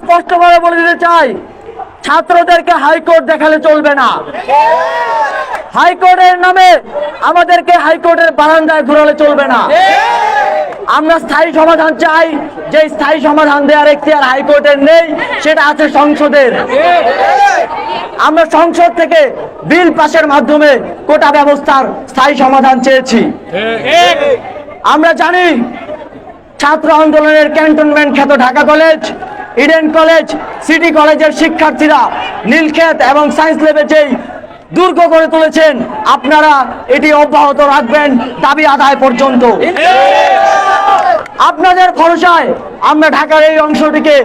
স্পষ্টভাবে বলে দিতে চাই, ছাত্রদেরকে হাইকোর্ট দেখালে চলবে না। হাইকোর্টের নামে আমাদেরকে হাইকোর্টের বারান্দায় ঘুরালে চলবে না। আমরা স্থায়ী সমাধান চাই, যে স্থায়ী সমাধান দেওয়ার এখতিয়ার হাইকোর্টের নেই, সেটা আছে সংসদের। আমরা সংসদ থেকে বিল পাশের মাধ্যমে কোটা ব্যবস্থার স্থায়ী সমাধান চেয়েছি। আমরা জানি, ছাত্র আন্দোলনের ক্যান্টনমেন্ট খ্যাত Dhaka college Eden college, city কলেজের শিক্ষার্থীরা নীলক্ষেত এবং সায়েন্স ল্যাবে যেই দুর্গ করে তুলেছেন, আপনারা এটি অব্যাহত রাখবেন দাবি আদায় পর্যন্ত। আপনাদের ভরসায় আমরা ঢাকার এই অংশটিকে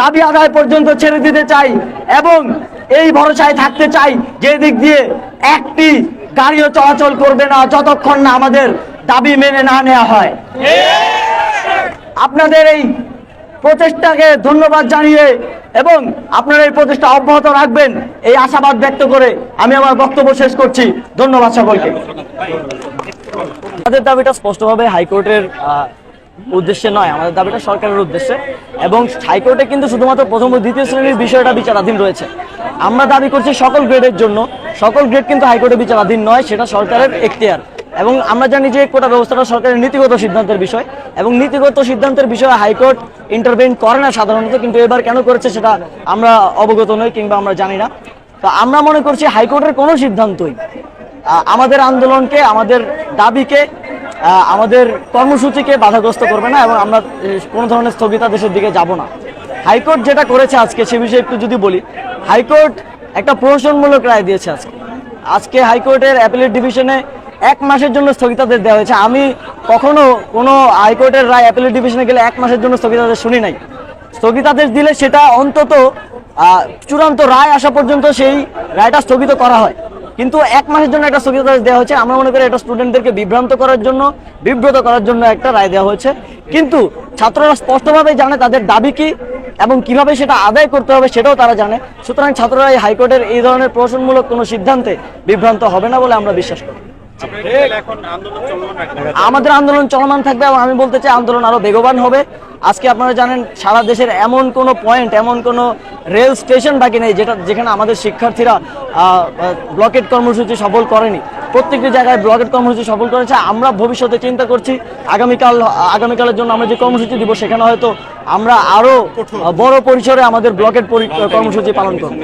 দাবি আদায় পর্যন্ত ছেড়ে দিতে চাই এবং এই ভরসায় থাকতে চাই যে দিক দিয়ে একটি গাড়িও চলাচল করবে না যতক্ষণ না আমাদের দাবি মেনে না নেওয়া হয়। আপনাদের এই প্রচেষ্টাকে ধন্যবাদ জানিয়ে এবং আপনারা এই প্রচেষ্টা অব্যাহত রাখবেন এই আশাবাদ ব্যক্ত করে আমি আমার বক্তব্য শেষ করছি। ধন্যবাদ সকলকে। আমাদের দাবিটা স্পষ্টভাবে হাইকোর্টের উদ্দেশ্যে নয়, আমাদের দাবিটা সরকারের উদ্দেশ্যে। এবং হাইকোর্টে কিন্তু শুধুমাত্র প্রথম ও দ্বিতীয় শ্রেণির বিষয়টা বিচারাধীন রয়েছে। আমরা দাবি করছি সকল গ্রেডের জন্য। সকল গ্রেড কিন্তু হাইকোর্টে বিচারাধীন নয়, সেটা সরকারের এখতিয়ার। এবং আমরা জানি যে কোটা ব্যবস্থাটা সরকারের নীতিগত সিদ্ধান্তের বিষয় এবং নীতিগত সিদ্ধান্তের বিষয়ে হাইকোর্ট ইন্টারভেন করে না সাধারণত, কিন্তু এবার কেন করেছে সেটা আমরা অবগত নই কিংবা আমরা জানি না। তো আমরা মনে করছি হাইকোর্টের কোনো সিদ্ধান্তই আমাদের আন্দোলনকে, আমাদের দাবিকে আমাদের কর্মসূচিকে বাধাগ্রস্ত করবে না এবং আমরা কোনো ধরনের স্থগিতাদেশের দিকে যাব না। হাইকোর্ট যেটা করেছে আজকে, সে বিষয়ে একটু যদি বলি, হাইকোর্ট একটা প্রহসনমূলক রায় দিয়েছে আজকে। আজকে হাইকোর্টের অ্যাপিলেট ডিভিশনে এক মাসের জন্য স্থগিতাদেশ দেওয়া হয়েছে। আমি কখনো কোনো হাইকোর্টের রায় অ্যাপিলেট ডিভিশনে গেলে এক মাসের জন্য স্থগিতাদেশ শুনি নাই। স্থগিতাদেশ দিলে সেটা অন্তত চূড়ান্ত রায় আসা পর্যন্ত সেই রায়টা স্থগিত করা হয়। কিন্তু এক মাসের জন্য একটা স্থগিতাদেশ দেওয়া হয়েছে। আমরা মনে করি এটা স্টুডেন্টদেরকে বিভ্রান্ত করার জন্য, বিব্রত করার জন্য একটা রায় দেওয়া হয়েছে। কিন্তু ছাত্ররা স্পষ্টভাবে জানে তাদের দাবি কি এবং কীভাবে সেটা আদায় করতে হবে সেটাও তারা জানে। সুতরাং ছাত্ররা এই হাইকোর্টের এই ধরনের প্রশাসনমূলক কোনো সিদ্ধান্তে বিভ্রান্ত হবে না বলে আমরা বিশ্বাস করি। আমাদের আন্দোলন চলমান থাকবে এবং আমি বলতে চাই আন্দোলন আরও বেগবান হবে। আজকে আপনারা জানেন সারা দেশের এমন কোনো পয়েন্ট এমন কোনো রেল স্টেশন বাকি নেই যেটা যেখানে আমাদের শিক্ষার্থীরা ব্লকেট কর্মসূচি সফল করেনি। প্রত্যেকটি জায়গায় ব্লকেট কর্মসূচি সফল করেছে। আমরা ভবিষ্যতে চিন্তা করছি আগামীকাল আগামীকালের জন্য আমরা যে কর্মসূচি দিব সেখানে হয়তো আমরা আরও বড় পরিসরে আমাদের ব্লকেট কর্মসূচি পালন করব।